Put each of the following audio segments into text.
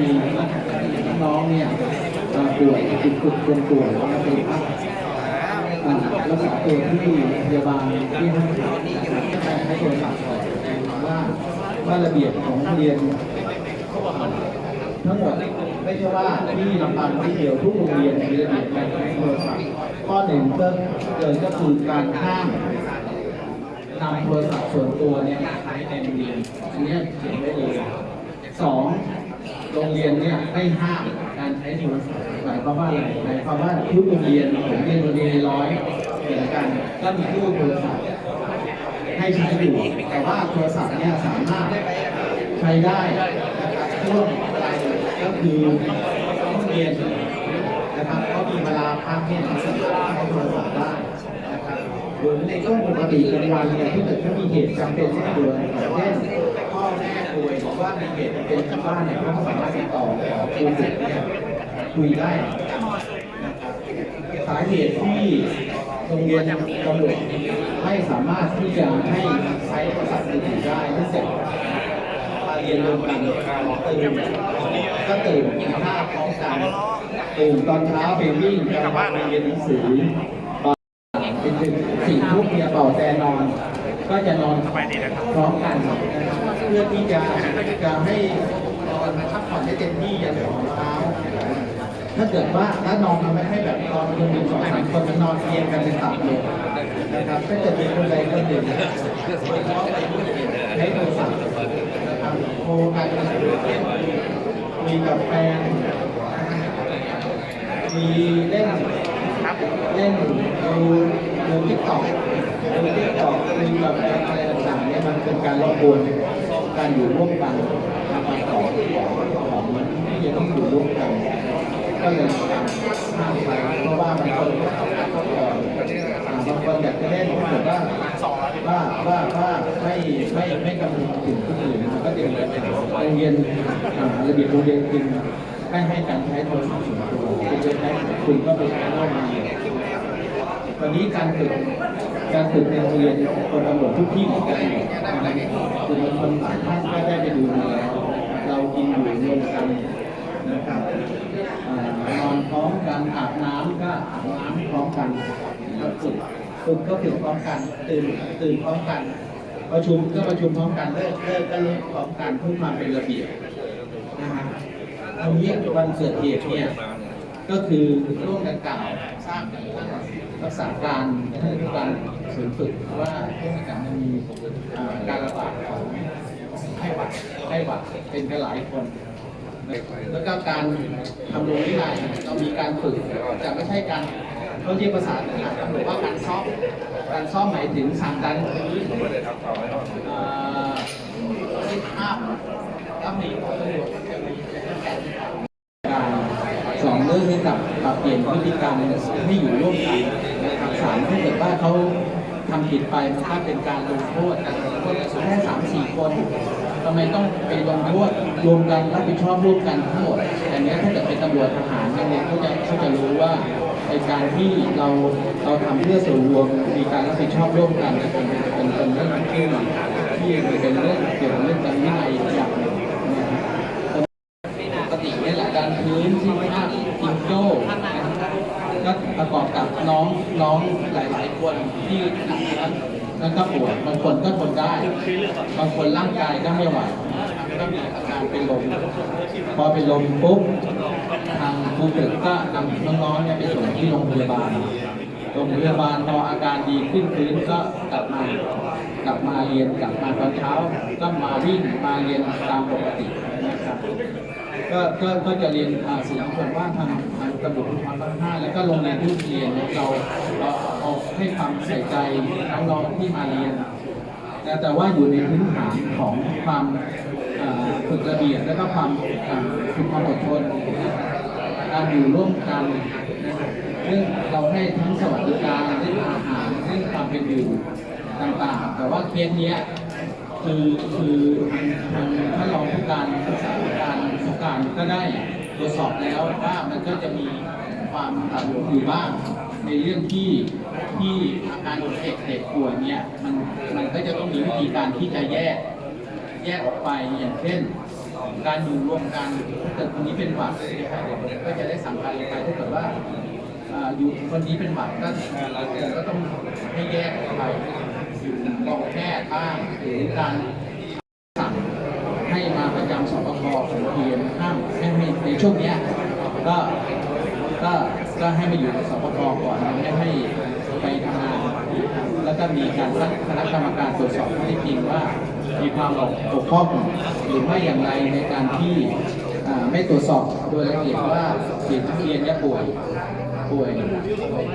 มีน้องเนี่ยป่วยติดคุกเป็นป่วยแล้วก็ไปพักอ่ารักษาตัวที่พยาบาลที่ห้องพักนะครับให้โทรศัพท์บอกว่าว่าระเบียบของเรียน ทั้งหมดไม่ใช่ว่าที่ลำพังที่เดียวทุกโรงเรียนมีระเบียบการใช้โทรศัพท์ข้อหนึ่งก็เลยก็คือการห้ามนำโทรศัพท์ส่วนตัวเนี่ยใช้ในโรงเรียนอันนี้เขียนไว้เลยสอง โรงเรียนเนี่ยไม่ห้ามการใช้โทรศัพท์หมายความว่าอะไรหมายความว่าทุกโรงเรียนผมเรียนโรงเรียนร้อยเหมือนกันก็มีตู้โทรศัพท์ให้ใช้อยู่แต่ว่าโทรศัพท์เนี่ยสามารถใช้ได้นะครับช่วงอะไรก็คือเรียนนะครับก็มีเวลาพักเนี่ย หรือในช่วงปกติกลางวันเนี่ยที่เกิดถ้ามีเหตุจำเป็นเช่นเดียวกันเช่นพ่อแม่ป่วยหรือว่ามีเหตุเป็นที่บ้านเนี่ยก็สามารถติดต่อขอคุยเนี่ยคุยได้สาเหตุที่โรงเรียนกำหนดไม่สามารถที่จะให้ใช้โทรศัพท์มือถือได้เนื่องจากเรียนรวมกันตื่นก็ตื่นกินข้าวพร้อมกันตื่นตอนเช้าไปวิ่งกลับบ้านเรียนหนังสือตอนเป็นถึงสี่ทุ่ม เนี่ยเป่าแต่นอน ก็จะนอนพร้อมกันเพื่อที่จะจะให้นอนพักผ่อนได้เต็มที่อยันถึงเช้าถ้าเกิดว่าถ้านอนมันไม่ให้แบบนอนคนหนึ่งสองสามคนมันนอนเรียงกันเป็นตับเลยนะครับถ้าเกิดมีคนใดคนหนึ่งใช้โทรศัพท์โทรกันคุยกับแฟนมีเล่นเล่นดูดูทิกตอก ดูทิกตอกคุยกับแฟนอะไรต่างๆเนี่ยมันเป็นการรบกวนการอยู่ร่วมกันนะครับของของมันที่จะต้องอยู่ร่วมกัน ก็เลยห้ามไปเพราะว่าบางคนก็ต้องการทดลองอ่าบางคนอยากจะเล่นก็บอกว่าว่าว่าว่าไม่ไม่ไม่กำหนดถึงคนอื่นมันก็จะมีโรงเรียนระเบียบโรงเรียนจริงไม่ให้การใช้โทรศัพท์ส่วนตัวคุณจะใช้คุณก็ไปใช้รงเรียนต อนนี้การฝึกการฝึกในโรงเรียนคนกำหนดทุกที่เหมือนกันคือมันคนหลายท่านก็ได้ไปดูมาแล้วเรากินอยู่รวมกันนะครับนอนพร้อมกันอาบน้ำก็อาบน้ำพร้อมกันแล้วฝึกฝึกก็ฝึกพร้อมกันตื่นตื่นพร้อมกัน ประชุมก็ประชุมพร้อมกันเลิกเลิกก็เลิกพร้อมกันเพื่อความเป็นระเบียบนะฮะตรงนี้วันเกิดเหตุเนี่ย ก็คือร่วมกันกล่าวสร้างรักษาการการศูนย์ฝึกว่าช่วงการมันมีการระบาดของไข้หวัดไข้หวัดเป็นกันหลายคนแล้วก็การทำโรงวินัยเรามีการฝึกแต่ไม่ใช่การเขาเรียกภาษาทหารตำรวจว่าการซ่อมการซ่อมหมายถึงสั่งการพื้นเอ่อที่ภาพรับมีของตำรวจจะมีการ รับปรับเปลี่ยนพฤติกรรมให้อยู่ร่วมกันนะครับสามถ้าเกิดว่าเขาทำผิดไปมันก็เป็นการลงโทษการลงโทษแค่สามสี่คนทำไมต้องไปลงโทษรวมกันรับผิดชอบร่วมกันทั้งหมดแต่เนี้ยถ้าเกิดเป็นตำรวจทหารเนี่ยเขาจะเขาจะรู้ว่าในการที่เราเราทำเพื่อส่วนรวมมีการรับผิดชอบร่วมกันนี่ยเป็นเป็นเป็นเรื่องที่ที่เป็นเรื่องเกี่ยวกับเรื่องการวินัยอย่างหนึ่งนะครับปกติเนี่ยแหละการพื้นที่ภาพจิงโจ้ก็ประกอบกับน้องน้องหลาย ๆ คน ที่นักนั้นแล้วก็ปวดบางคนก็ทนได้บางคนร่างกายก็ไม่ไหวก็มีอาการเป็นลมพอเป็นลมปุ๊บทางครูฝึกก็นำน้องๆเนี่ยไปส่งที่โรงพยาบาลโรงพยาบาลพออาการดีขึ้นพื้นก็กลับมากลับมาเรียนกลับมาตอนเช้า ก็มาวิ่งมาเรียนตามปกตินะครับก็ก็ก็จะเรียนอ่าสิ่งส่วนว่าทางทาง ตำรวจภูธรภาคห้าแล้วก็โรงเรียนที่เรียนเราเราเอาให้ความใส่ใจน้องๆที่มาเรียนแต่แต่ว่าอยู่ในพื้นฐานของความฝึกระเบียบและก็ความฝึกความอดทนการอยู่ร่วมกันเรื่องเราให้ทั้งสวัสดิการเรื่องอาหารเรื่องความเป็นอยู่ต่างๆ แต่ว่าเคสเนี้ยคือคือทางท่านรองผู้การรักษาการผู้การก็ได้ ตรวจสอบแล้วว่ามันก็จะมีความต่ำอยู่บ้างในเรื่องที่ที่อาการเด็กเด็กป่วยเนี่ยมันมันก็จะต้องมีวิธีการที่จะแยกแยกออกไปอย่างเช่น การอยู่รวมกันถ้าเกิดคนนี้เป็นหวัดก็จะได้สั่งการลงไปถ้าเกิดว่าอ่าอยู่คนนี้เป็นหวัดก็ก็ต้องให้แยกออกไปอยู่กองแพทย์บ้างหรือการสั่งให้มาประจำสปคของเรียนห้ามให้ให้ใน ช่วงเนี้ยก็ก็ก็ให้มาอยู่สปกก่อนไม่ให้ไปทำงานแล้วก็มีการตั้งคณะกรรมการตรวจสอบข้อเท็จจริงว่า มีความบกพร่องหรือไม่อย่างไรในการที่ไม่ตรวจสอบโดยละเอียดว่าเด็กนักเรียนเนี่ยป่วย ป่วย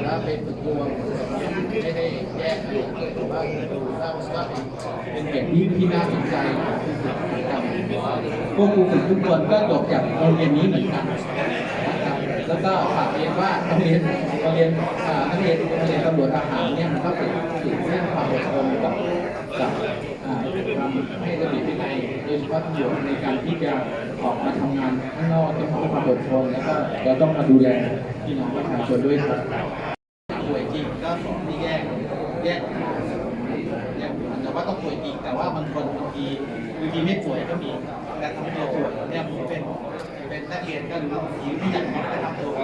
แล้วเป็นฝึกตัวไม่ได้แยกอยู่ว่าว่าว่าเป็นเหตุที่ที่น่าสนใจนะครับพวกครูฝึกทุกคนก็จบจากโรงเรียนนี้เหมือนกันแล้วก็ฝากเรียนว่าโรงเรียนโรงเรียนนักเรียนโรงเรียนตำรวจทหารเนี่ยมันก็เป็นสิ่งเรื่องความอดทนกับ ให้ระเบียบวินัยโดยเฉพาะตำรวจในการที่จะออกมาทำงานข้างนอกต้องมีความอดทนแล้วก็เราต้องมาดูแลพี่น้องประชาชนด้วยครับป่วยจริงก็ขอให้แยกแยกแยกแต่ว่าต้องป่วยจริงแต่ว่าบางคนบางทีบางทีไม่ป่วยก็มีแต่ทำตัวป่วยเนี่ยผมเป็นเป็นนักเรียนก็รู้บางทีไม่อยากมาทำตัว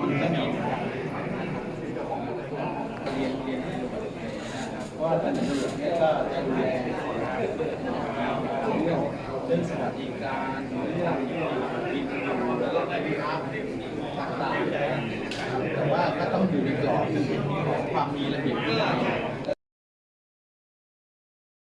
มันก็มีเรียนเรียนเพราะว่าตำรวจเนี่ยก็จะดูแล เรื่องเรื่องสวัสดิการเรื่องกินอยู่แล้วก็ได้รับต่างๆแต่ว่าก็ต้องอยู่ในกรอบของความมีระเบียบวินัย